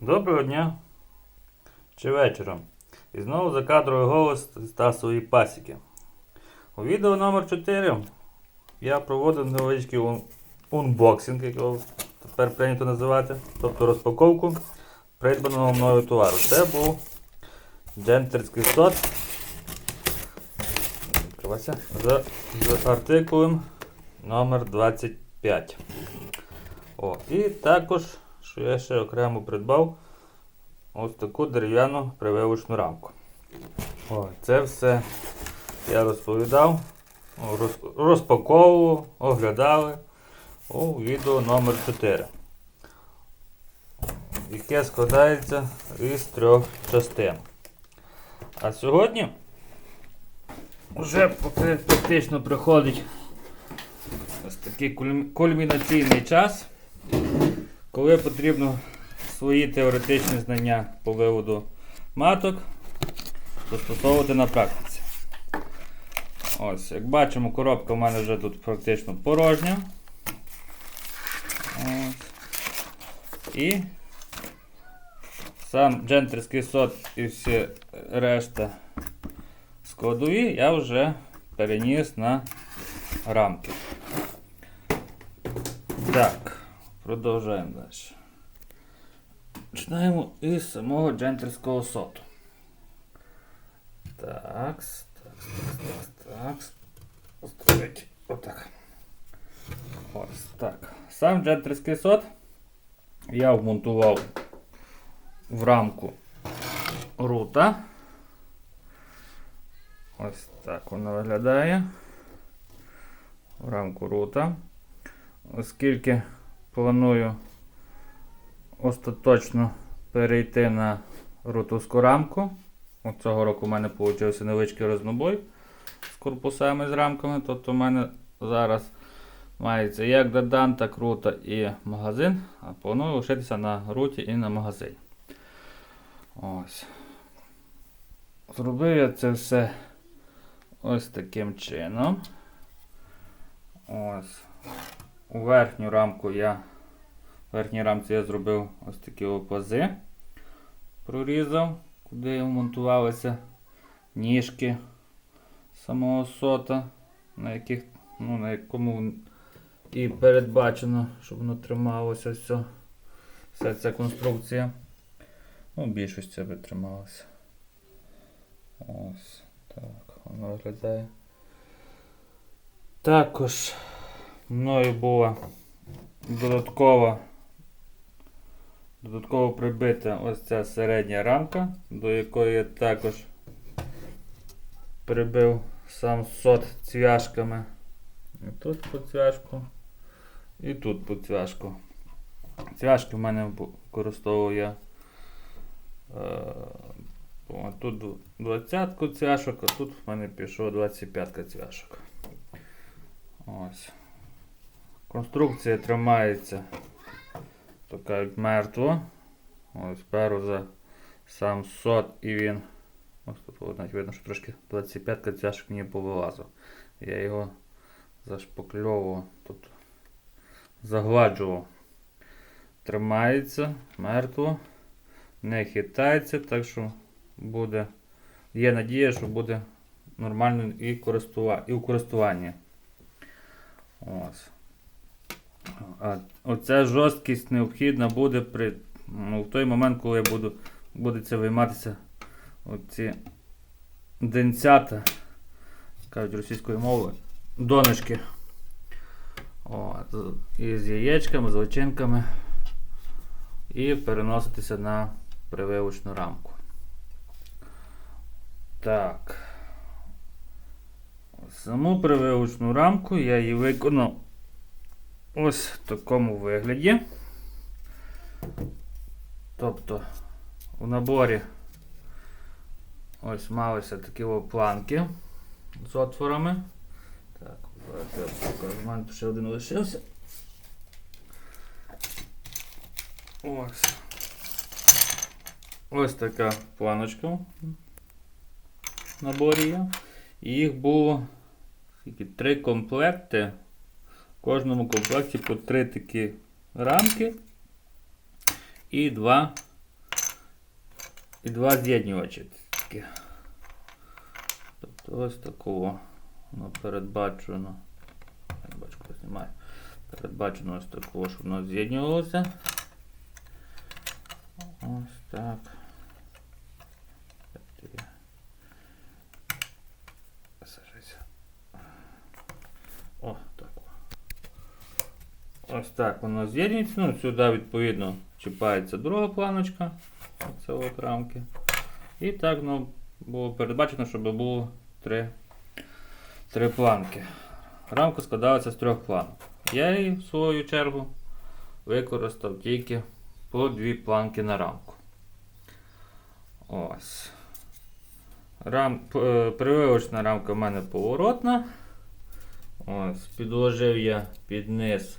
Доброго дня чи вечора. І знову за кадровий голос Стасової пасіки. У відео номер 4 я проводив невеличкий ун- унбоксинг, як його тепер прийнято називати, тобто розпаковку придбаного мною товару. Це був джентерський сот з, з артикулем номер 25. О, і також, що я ще окремо придбав, ось таку дерев'яну прививочну рамку. О, це все я розповідав, роз- розпаковував, оглядали у відео номер 4 яке складається із трьох частин. А сьогодні вже практично приходить ось такий кульмінаційний час, коли потрібно свої теоретичні знання по виводу маток застосовувати на практиці. Ось, як бачимо, коробка в мене вже тут практично порожня. Ось. І сам джентерський сот і всі решта складові я вже переніс на рамки. Так, продовжуємо далі. Починаємо із самого джентерського соту. Так, так, так, так. Устроїть. Отак. Ось так. Сам джентерський сот я вмонтував в рамку рута. Ось так воно виглядає. В рамку рута. Оскільки планую остаточно перейти на рутовську рамку. От цього року в мене вийшов невеличкий рознобой з корпусами з рамками. Тобто в мене зараз мається як Дадан, так рута і магазин. А планую лишитися на руті і на магазині. Ось. Зробив я це все ось таким чином. Ось. У верхню рамку я в верхній рамці я зробив ось такі опази. Прорізав, куди вмонтувалися ніжки самого сота, на яких, ну, на якому і передбачено, щоб воно трималося все, вся ця конструкція. Ну, в більшості би трималося. Ось так воно виглядає. Також мною була додаткова додатково прибита ось ця середня рамка, до якої я також прибив сам сот цвяшками. І тут по цвяшку, і тут по цвяшку. Цвяшки в мене використовував я. Е, Тут 20 цвяшок, а тут в мене пішов 25 цвяшок. Ось. Конструкція тримається така як мертво. Ось перу за сам сот і він. Ось тут навіть видно, що трошки 25 цвяшок мені повилазив. Я його зашпакльовував, тобто загладжував. Тримається мертво не хитається, так що буде, є надія, що буде нормально і, користува, і у користуванні. Ось. А оця жорсткість необхідна буде при, ну, в той момент, коли я буду, буде це вийматися оці денцята, кажуть російською мовою, донышки. О, з- яєчками, з личинками і переноситися на прививочну рамку. Так. Саму прививочну рамку я її виконав ось в такому вигляді. Тобто у наборі ось малися такі планки з отворами. Так, зараз. У мене ще один лишився. Ось. Ось така планочка в наборі є. І їх було скільки, три комплекти. В кожному комплекті по три такі рамки і два і два з'єднювачі. Тобто ось такого воно передбачено. Я бачку знімаю. Передбачено ось такого, щоб воно з'єднювалося. Ось так. О. Ось так воно з'єднується. Ну, сюди відповідно чіпається друга планочка. Оце от рамки. І так ну, було передбачено, щоб було три, три планки. Рамка складалася з трьох планок. Я її, в свою чергу, використав тільки по дві планки на рамку. Ось. Рам, е, прививочна рамка в мене поворотна. Ось, підложив я під низ.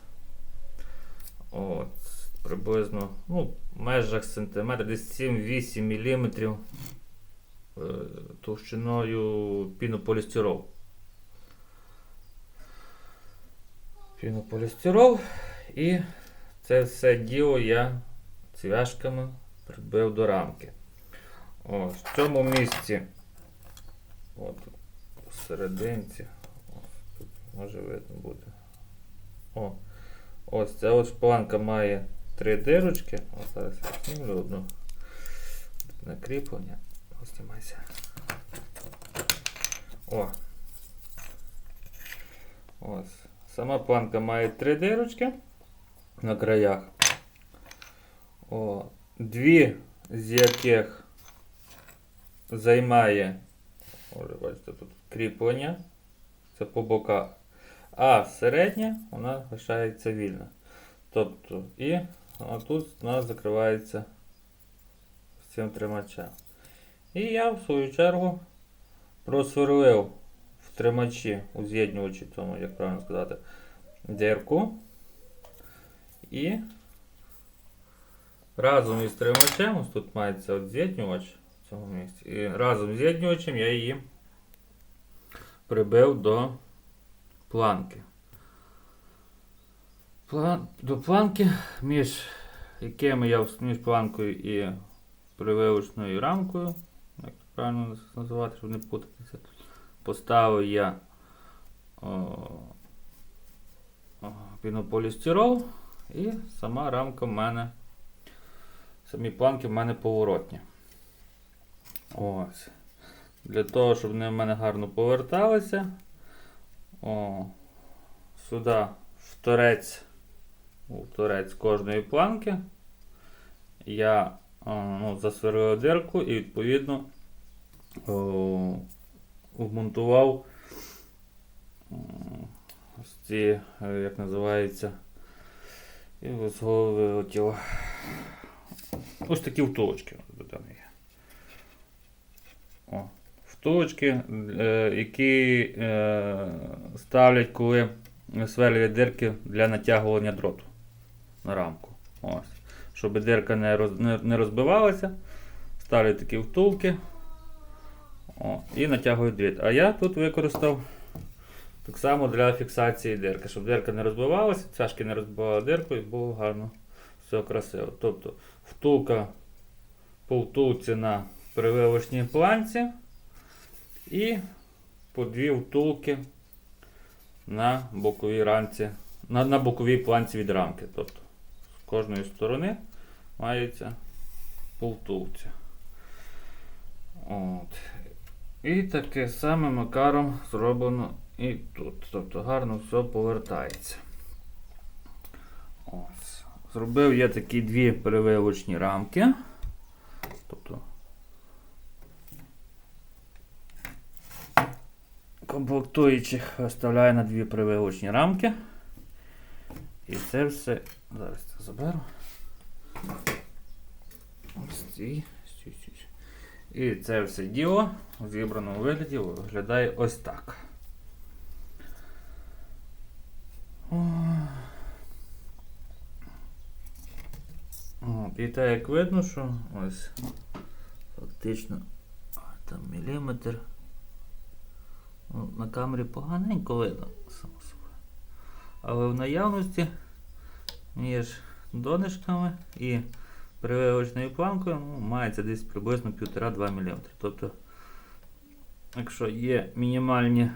От, приблизно ну, в межах сантиметра, десь 7-8 мм е, товщиною пінополістирол. Пінополістирол. І це все діло я цвяшками прибив до рамки. Ось, в цьому місці, от, посерединці, ось, тут може видно буде. О, ось ця ось планка має три дирочки. Ось зараз я знімлю одну. Накріплення. Ось знімайся. О. Ось. Сама планка має три дирочки на краях. О, дві з яких займає, ось бачите, тут кріплення. Це по боках. А середня вона лишається вільна. Тобто, і тут у нас закривається цим тримачем. І я, в свою чергу, просверлив в тримачі, у з'єднювачі, тому, як правильно сказати, дірку. І разом із тримачем, ось тут мається от з'єднювач в цьому місці. І разом з з'єднювачем я її прибив до планки. План, до планки, між якими я між планкою і прививочною рамкою, як правильно називати, щоб не путатися, поставив я о, пінополістирол і сама рамка в мене, самі планки в мене поворотні. Ось. Для того, щоб вони в мене гарно поверталися, о, сюди в торець, у торець кожної планки я о, ну, засверлив дирку і відповідно о, вмонтував м, ось ці, е, як називається, і з голови. Ось такі втулочки до там є. О, втулочки, е, які е, ставлять, коли сверлять дирки для натягування дроту на рамку. Ось. Щоб дирка не, роз, не, не розбивалася, ставлять такі втулки о, і натягують дріт. А я тут використав так само для фіксації дирки, щоб дирка не розбивалася, цяжки не розбивала дирку і було гарно все красиво. Тобто втулка по втулці на прививочній планці і по дві втулки на боковій рамці, на, на боковій планці від рамки. Тобто з кожної сторони мається по втулці. От. І таке саме макаром зроблено і тут. Тобто гарно все повертається. Ось. Зробив я такі дві перевивочні рамки. Тобто комплектуючих виставляю на дві прививочні рамки. І це все. Зараз це заберу. Ось ці. І це все діло у зібраному вигляді виглядає ось так. От, і так як видно, що ось фактично там міліметр. На камері поганенько видно, само собою. Але в наявності між донишками і прививочною планкою ну, мається десь приблизно 1,5-2 мм. Тобто, якщо є мінімальні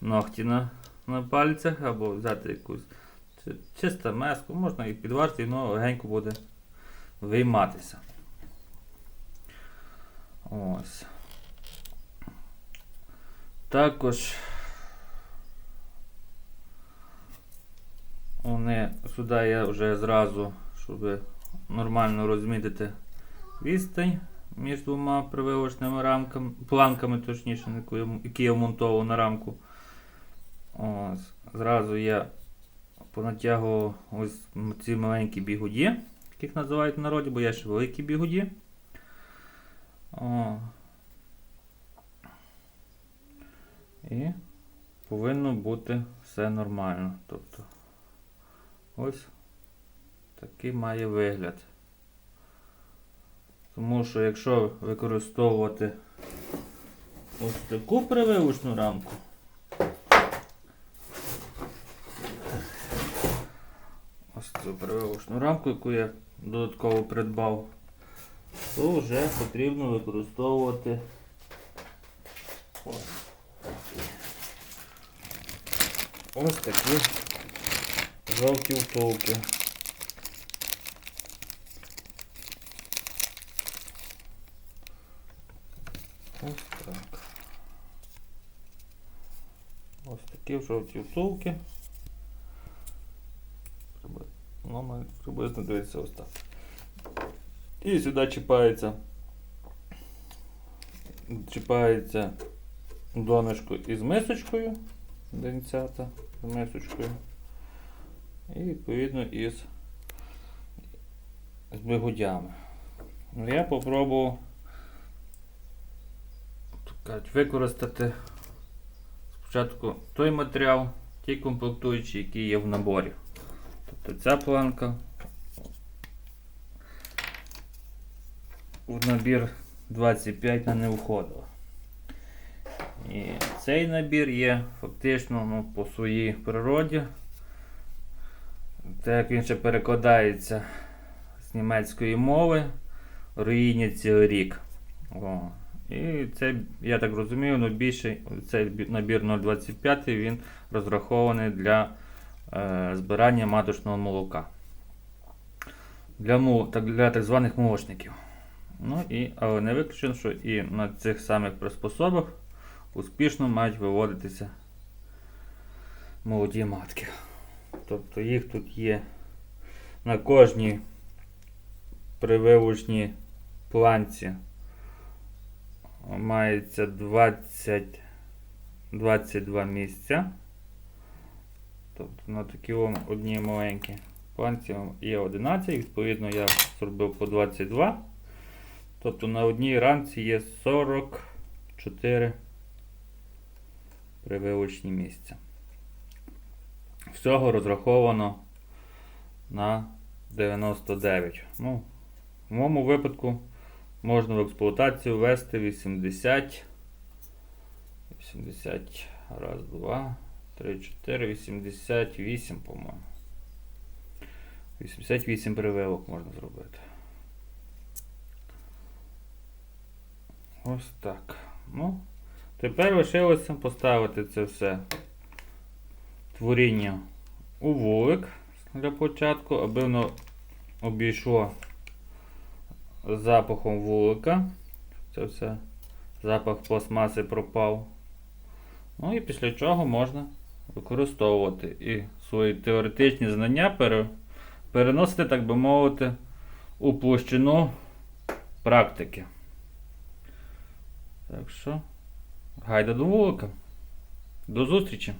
ногті на, на пальцях, або взяти якусь чи- чисто меску, можна і підварити, і воно легенько буде вийматися. Ось. Також вони сюди я вже зразу, щоб нормально розмітити відстань між двома прививочними рамками, планками, точніше, я які я вмонтовував на рамку. Ось. Зразу я понатягував ось ці маленькі бігуді, яких називають в народі, бо є ще великі бігуді. О. І повинно бути все нормально. Тобто ось такий має вигляд. Тому що якщо використовувати ось таку прививочну рамку, ось цю прививочну рамку, яку я додатково придбав, то вже потрібно використовувати ось ось такі жовті втулки. Ось так. Ось такі жовті. Приби- Ну, приблизно дивиться ось так. І сюди чіпається. Чіпається донышко із мисочкою. Денцята з мисочкою. І відповідно із, з бигудями. Ну, Я попробував використати спочатку той матеріал, ті комплектуючі, які є в наборі. Тобто ця планка в набір 25 не входила. І цей набір є фактично ну, по своїй природі. Так як він ще перекладається з німецької мови, руїні цілий рік. О. І це, я так розумію, ну, більший, цей набір 0,25 він розрахований для е, збирання маточного молока. Для, так, для так званих молочників. Ну і, але не виключено, що і на цих самих приспособах успішно мають виводитися молоді матки. Тобто їх тут є на кожній прививочній планці мається 20, 22 місця. Тобто на такі о- одній маленькій планці є 11, відповідно я зробив по 22. Тобто на одній рамці є 44 прививочні місця. Всього розраховано на 99. Ну, в моєму випадку можна в експлуатацію ввести 80. 80. Раз, два, три, чотири, 88, по-моєму. 88 прививок можна зробити. Ось так. Ну, тепер лишилося поставити це все творіння у вулик для початку, аби воно обійшло запахом вулика. Це все запах пластмаси пропав. Ну і після чого можна використовувати і свої теоретичні знання переносити, так би мовити, у площину практики. Так що, гайда до вулика. До зустрічі!